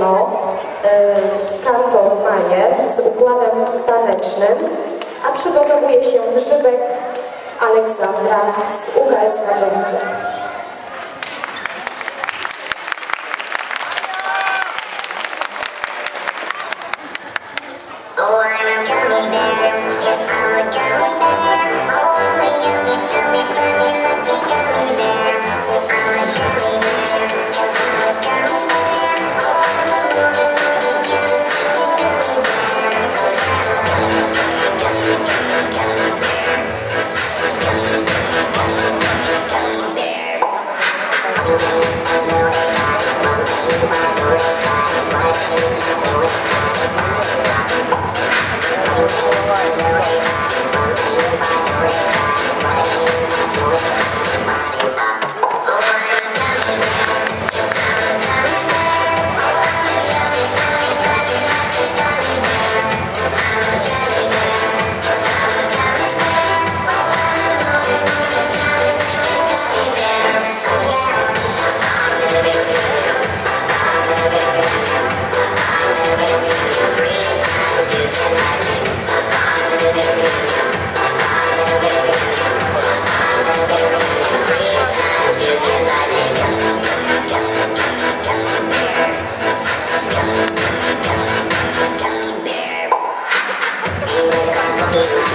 Piękno, e, kantor Majer z układem tanecznym, a przygotowuje się Grzybek Aleksandra z UKS Katowice. Oh, I'm a gummy bear, yes, I'm